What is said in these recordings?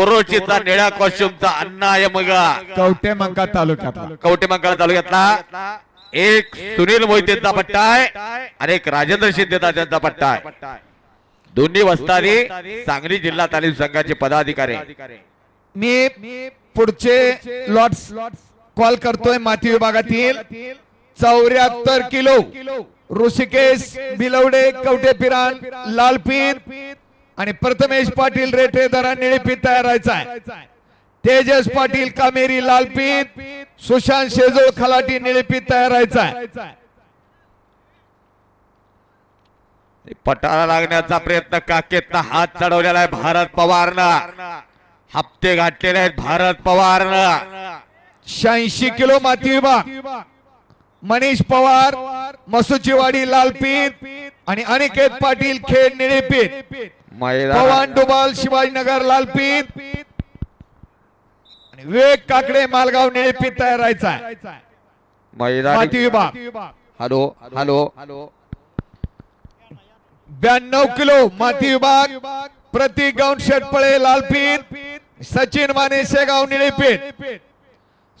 कोरोचीचा निळ्या कॉस्ट्युमचा अण्णा यमगा कवटे मंका तालुक्यातला. कवटे मंगळ तालुक्यातला. एक सुनील मोहितेचा पट्टा आहे आणि एक राजेंद्र शिंदेचा त्यांचा पट्टा आहे. दोन्ही वस्तादी सांगली जिल्हा तालीम संघाचे पदाधिकारी. मी पुढचे लॉट्स कॉल करतोय माती विभागातील. चौऱ्याहत्तर किलो. ऋषिकेश बिलवडे कवटे पिरान लालपीत आणि प्रथमेश पाटील रेटेदारा निळीपीत तयार राहायचा आहे. तेजस पाटील कामेरी लालपीत सुशांत शेजोळ खलाटी निळीपीत तयार राहायचा आहे. पटाला लागण्याचा प्रयत्न काकेतनं हात चढवलेला आहे भारत पवारनं. हप्ते घातलेले आहेत भारत पवारनं. शहाऐंशी किलो माती विभाग. मनीष पवार मसुचीवाडी लालपीत आणि अनिकेत पाटील खेड निळीपीत मैदान. पवन डुबाल शिवाजीनगर लालपीत आणि विवेक काकडे मालगाव निळीपीत तयार राहायचा. माती विभाग. हॅलो हॅलो ब्याण्णव किलो माती विभाग. प्रतीक गौंड शेटपळे लालपीत सचिन माने शेगाव निळीपीत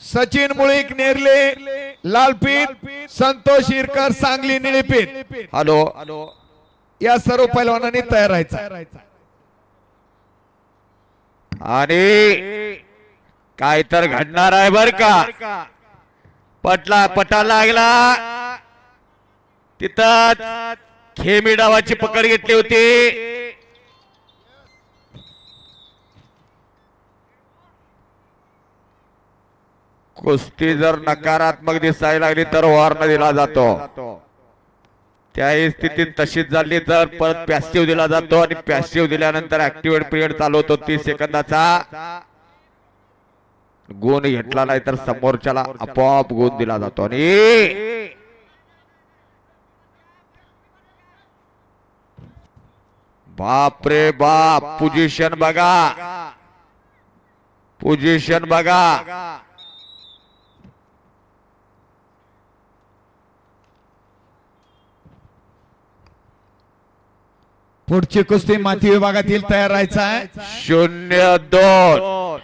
सचिन मुळीक नेरले लालपीत संतोष इरकर सांगली निळीपीत. हॅलो. या सर्व पैलवानांनी तयार राहायचा. आणि काय तर घडणार आहे बर का? पटला पटा लागला. तिथं खेमी डावाची पकड घेतली होती. कुस्ती जर नकारात्मक दिसायला लागली तर वॉर्न दिला जातो. त्याही स्थितीत तशीच झाली तर परत पॅसिव दिला जातो आणि पॅसिव दिल्यानंतर ऍक्टिव्हेट पिरियड चालू होतो तीस सेकंदाचा. गुण घेतला नाही तर समोरच्याला आपोआप गुण दिला जातो. आणि बाप रे बाप पोझिशन बघा. पोझिशन बघा. पुढची कुस्ती माती विभागातील तयार राहायचा आहे. शून्य दोन.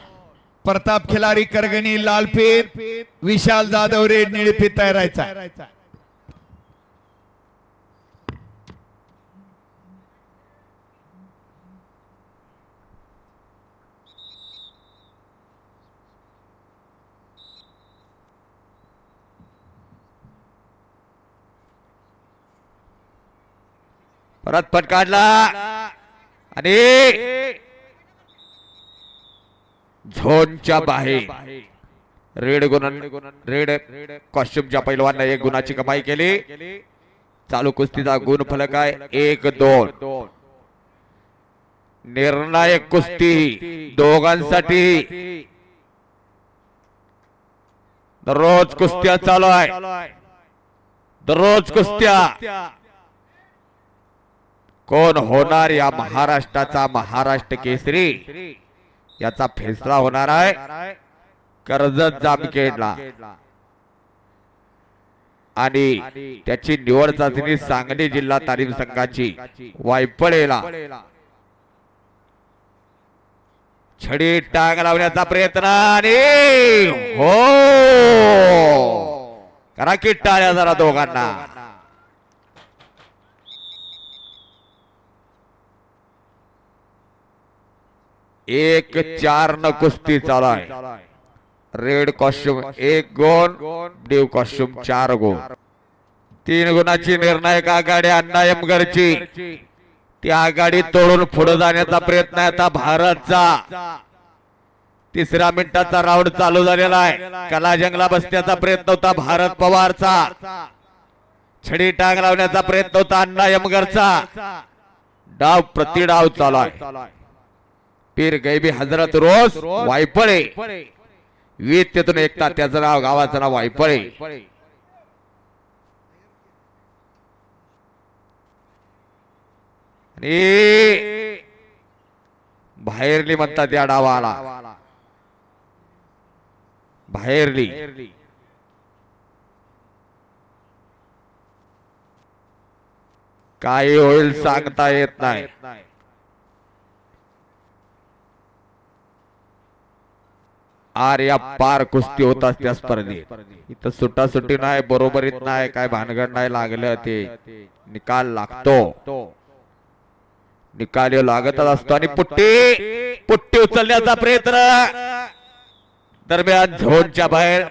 प्रताप खिलारी करगणी लालपीत विशाल जाधव रेड निळपीत तयार राहायचा परत पट काढला आणि झोनच्या बाहेर. रेड गुणन रेड कॉस्ट्युमच्या पैलवांना एक गुणाची कमाई केली. चालू कुस्तीचा गुण फलक आहे एक दोन. निर्णायक कुस्ती दोघांसाठी. दररोज कुस्त्या चालू आहे. दररोज कुस्त्या. कोण होणार या महाराष्ट्राचा महाराष्ट्र केसरी? याचा फैसला होणार आहे. कर्जत जामखेडला. आणि त्याची निवड चाचणी सांगली जिल्हा तालीम संघाची वायपळेला छडी टांग लावण्याचा प्रयत्न आणि हो! करा की टाळ्या जरा दोघांना. एक चार न कुस्ती चालू आहे रेड कॉस्ट्युम एक गुण ब्ल्यू कॉस्ट्युम चार गुण तीन गुणाची निर्णायक आघाडी अण्णा यमगडची ती आघाडी तोडून पुढे जाण्याचा प्रयत्न आहे आता भारतचा. तिसऱ्या मिनिटाचा राऊंड चालू झालेला आहे. कला जंगला बसण्याचा प्रयत्न होता भारत पवारचा. छडी टांग लावण्याचा प्रयत्न होता अण्णा यमगरचा डाव प्रति डाव चालू आहे. पीर गैबी हजरत रोज वायपळे वीत तेथून एकता त्याचं नाव गावाचं नाव वायपळे बाहेरली म्हणतात या डावाला. बाहेरली. काही होईल सांगता येत नाही. आर्या पार कुस्ती होत असत्या स्पर्धेत. इथं सुटासुटी नाही बरोबरीत नाही काय भानगड नाही लागलं ते. निकाल लागतो. निकाल लागतच असतो आणि पुट्टी पुट्टी उचलण्याचा प्रयत्न. दरम्यान झोनच्या बाहेर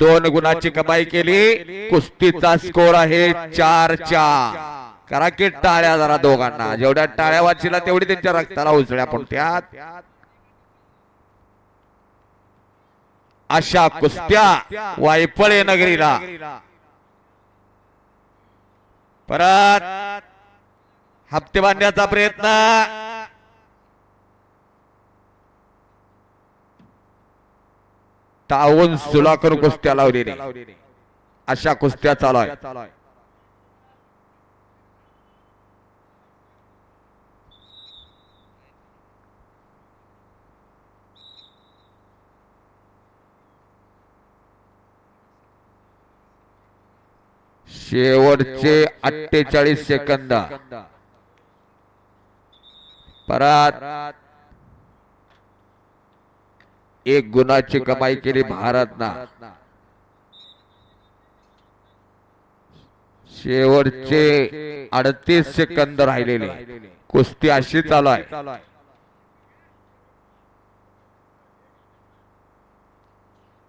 दोन गुणाची कमाई केली. कुस्तीचा स्कोर आहे चार चार करा की टाळ्या जरा दोघांना. जेवढ्या टाळ्या वाचिला तेवढी त्यांच्या रक्ताला उचल्या पण त्यात अशा कुस्त्या वायपळे नगरीला. परत हप्ते बांधण्याचा प्रयत्न. तावून सुला करून कुस्त्या लावलेली. अशा कुस्त्या चालू आहे शेवटचे अठ्ठेचाळीस सेकंद. परत. एक गुणाची कमाई केली भारतनं. शेवटचे अडतीस सेकंद राहिलेले. कुस्ती अशी चालू आहे.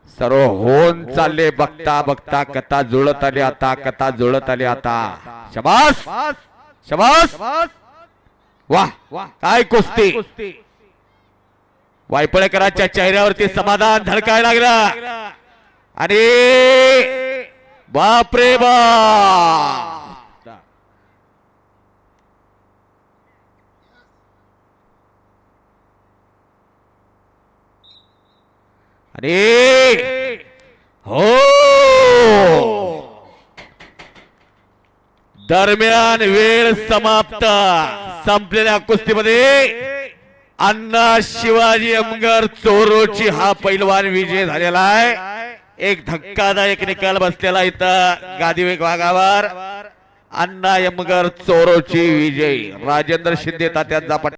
सर्व होऊन चालले बघता बघता कथा जुळत आली आता कथा जुळत आली आता. शबास! शबास! वा काय कुस्ती! वायपळेकरांच्या चेहऱ्यावरती समाधान धडकायला लागला. आणि बापरे बाप बा हो दरम्यान वेळ समाप्त. संपलेल्या कुस्तीमध्ये अण्णा शिवाजी अमगर चोरोची हा पैलवान विजय झालेला आहे. एक धक्कादायक निकाल बसलेला इथं गादी विभागावर अण्णा यमगर चोरोची विजय. राजेंद्र शिंदे तात्यांचा पट